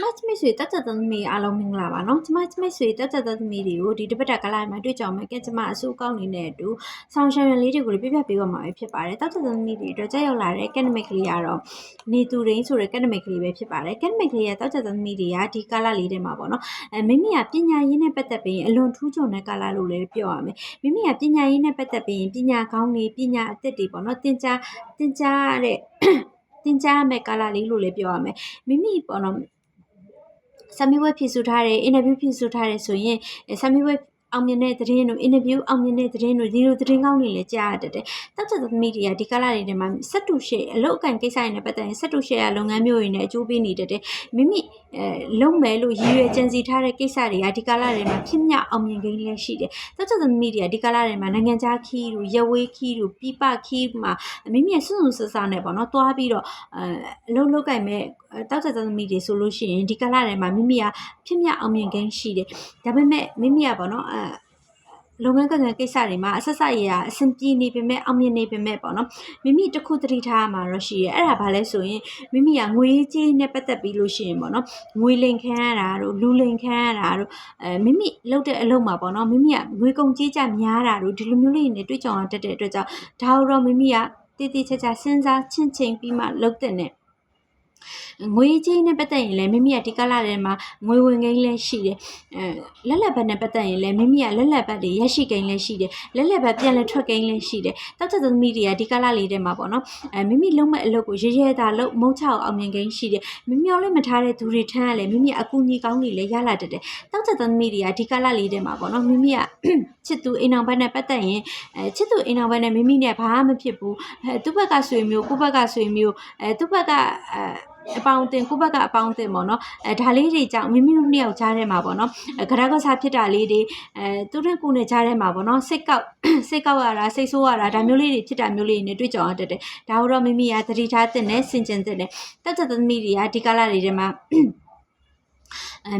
ကျမချမိတ်ဆွေတက်တက်သမီးအားလုံးမင်္ဂလာပါနော်ကျမချမိတ်ဆွေတက်တက်သမီးတွေကိုဒီတပတ်တက်ကလာမှာတွေ့ကြအောင်မယ်ကဲကျမအစိုးကောင်းနေတဲ့အတူဆောင်းရှယ်ရန်လေးတွေကိုလည်းပြပြပေးပါမှာပဲဖြစ်ပါတယ်တက်တက်သမီးတွေအတွက်ကြောက်ရောက်လာတဲ့ကက်နမစ်ကလေးကတော့နေသူရင်းဆိုတဲ့ကက်နမစ်ကလေးပဲဖြစ်ပါတယ်ကက်နမစ်ကလေးရဲ့တက်တက်သမီးတွေကဒီကာလာလေးထဲမှာပေါ့နော်အဲမိမိကပညာရေးနဲ့ပတ်သက်ပြီးအလွန်ထူးချွန်တဲ့ကာလာလို့လည်းပြောရမယ်မိမိကပညာရေးနဲ့ပတ်သက်ပြီးပညာကောင်းတွေပညာအသစ်တွေပေါ့နော်သင်ကြားသင်ကြားတဲ့သင်ကြားရမယ့်ကာလလေးလို့လည်းပြောရမယ်မိမိပေါ့နော် ဆမ်မီဝက်ဖြည့်ဆို့ထားတယ်အင်တာဗျူးဖြည့်ဆို့ထားတယ်ဆိုရင်ဆမ်မီဝက်အောင်မြင်တဲ့သတင်းတို့အင်တာဗျူးအောင်မြင်တဲ့သတင်းတို့ဒီလိုသတင်းကောင်းတွေလည်းကြားရတတ်တယ်။တောက်ချက်သမီးတွေကဒီကာလတွေထဲမှာစက်တူရှေ့အလုပ်အကန့်ကိစ္စတွေနဲ့ပတ်သက်ရင်စက်တူရှေ့ရလုပ်ငန်းမျိုးတွေနဲ့အကျိုးပေးနေတတ်တယ်။မိမိအဲ လုံမယ်လို့ရည်ရွယ်ကြံစီထားတဲ့ကိစ္စတွေကဒီကာလတွေမှာဖြစ်မြောက်အောင်မြင်ကိန်းလည်းရှိတယ်။တောက်ချက်သမီးတွေကဒီကာလတွေမှာနိုင်ငံခြားခီးတို့ရဝေးခီးတို့ပြပခီးမှာမိမိရဲ့စွန့်စွန့်ဆဆနဲ့ပေါ့နော်တွားပြီးတော့အဲအလုပ်လုပ်ကြိုင်မဲ့တောက်ချက်သမီးတွေဆိုလို့ရှိရင်ဒီကာလတွေမှာမိမိကဖြစ်မြောက်အောင်မြင်ကိန်းရှိတယ်။ဒါပေမဲ့မိမိကပေါ့နော်အဲ လုပ်ငန်းကံကံကိစ္စတွေမှာအဆက်ဆက်ရရအဆင်ပြေနေပေမဲ့အောင်မြင်နေပေမဲ့ပေါ့နော်မိမိတစ်ခုတတိထားမှာတော့ရှိရဲအဲ့ဒါဘာလဲဆိုရင်မိမိကငွေကြေးနဲ့ပတ်သက်ပြီးလို့ရှိရင်ပေါ့နော်ငွေလိမ်ခံရတာတို့လူလိမ်ခံရတာတို့အဲမိမိလုပ်တဲ့အလုပ်မှာပေါ့နော်မိမိကငွေကုန်ကြေးကြများတာတို့ဒီလိုမျိုးလေးတွေနဲ့တွေ့ကြုံရတတ်တဲ့အတွက်ကြောင့်ဒါတော့မိမိကတည်တည်ချာချာစဉ်းစားချင့်ချိန်ပြီးမှလုပ်တဲ့နဲ့ ငွေကြေးနဲ့ပတ်သက်ရင်လည်းမိမိကဒီကလာထဲမှာငွေဝင်ကိန်းလည်းရှိတယ်အဲလက်လက်ဘက်နဲ့ပတ်သက်ရင်လည်းမိမိကလက်လက်ဘက်တွေရရှိကိန်းလည်းရှိတယ်လက်လက်ဘက်ပြန်လဲထွက်ကိန်းလည်းရှိတယ်တောက်ချက်သမီးတွေကဒီကလာလေးထဲမှာပေါ့နော်အဲမိမိလုံးမဲ့အလုပ်ကိုရရဲတာလုပ်မုံချအောင်အောင်မြင်ကိန်းရှိတယ်မိမျောလည်းမထားတဲ့သူတွေထမ်းရလဲမိမိအကူညီကောင်းတွေလည်းရလာတတ်တယ်တောက်ချက်သမီးတွေကဒီကလာလေးထဲမှာပေါ့နော်မိမိကချစ်သူအိမ်အောင်ဘက်နဲ့ပတ်သက်ရင်အဲချစ်သူအိမ်အောင်ဘက်နဲ့မိမိနဲ့ဘာမှမဖြစ်ဘူးအဲသူ့ဘက်ကဆွေမျိုးကိုယ့်ဘက်ကဆွေမျိုးအဲသူ့ဘက်ကအဲ အပေါင်းအသင်ကိုယ့်ဘက်ကအပေါင်းအသင်ပေါ့နော်အဲဒါလေးတွေကြောင့်မိမိတို့နှစ်ယောက်ကြားထဲမှာပေါ့နော်အဲကြရကစားဖြစ်တာလေးတွေအဲသူတို့ကိုယ်နဲ့ကြားထဲမှာပေါ့နော်စိတ်ကောက်စိတ်ကောက်ရတာစိတ်ဆိုးရတာဒါမျိုးလေးတွေဖြစ်တာမျိုးလေးတွေနဲ့တွေ့ကြုံရတတ်တယ်ဒါတော့မိမိကသတိထားတဲ့နဲ့စင်ကြင်တဲ့နဲ့တက်တက်သမီးတွေကဒီကာလတွေထဲမှာအဲ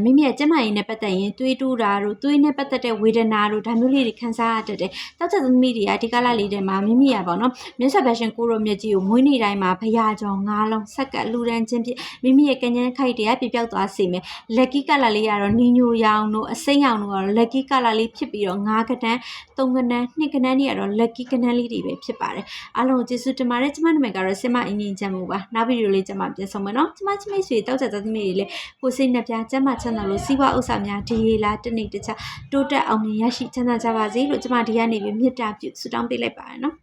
မိမိရဲ့ကျန်းမာရေးနဲ့ပတ်သက်ရင်သွေးတိုးတာတို့သွေးနဲ့ပတ်သက်တဲ့ဝေဒနာတို့ဒါမျိုးလေးတွေခံစားရတတ်တယ်။တောက်ချက်သမီးတွေကဒီကလာလေးတွေမှာမိမိရပါတော့မြတ်ဆက်ဘက်ရှင်ကိုရိုမြတ်ကြီးကိုမွေးနေ့တိုင်းမှာဖရာကြောင်ငါးလုံးဆက်ကပ်လူဒန်းချင်းပြမိမိရဲ့ကញ្ញမ်းခိုက်တွေကပြပြောက်သွားစေမယ်။လက်ကီကလာလေးကတော့နီညိုရောင်တို့အစိမ်းရောင်တို့ကတော့လက်ကီကလာလေးဖြစ်ပြီးတော့ငါးကတန်းသုံးကနန်းနှစ်ကနန်းတွေကတော့လက်ကီကနန်းလေးတွေပဲဖြစ်ပါတယ်။အားလုံးကျေးဇူးတင်ပါတယ်ကျမနာမည်ကတော့စင်မအင်းကြီးချမ်းမှုပါ။နောက်ဗီဒီယိုလေးကျမပြန်ဆောင်မယ်နော်။ကျမချမိတ်ဆွေတောက်ချက်သမီးတွေလည်းကိုစိတ်နှပြကျမချမ်းသာလို့စီးပွားဥစ္စာများဒီရေလာတနေ့တခြားတိုးတက်အောင်မြင်ရရှိချမ်းသာကြပါစေလို့ကျမဒီကနေ့ပဲမေတ္တာပြုဆုတောင်းပေးလိုက်ပါရနော်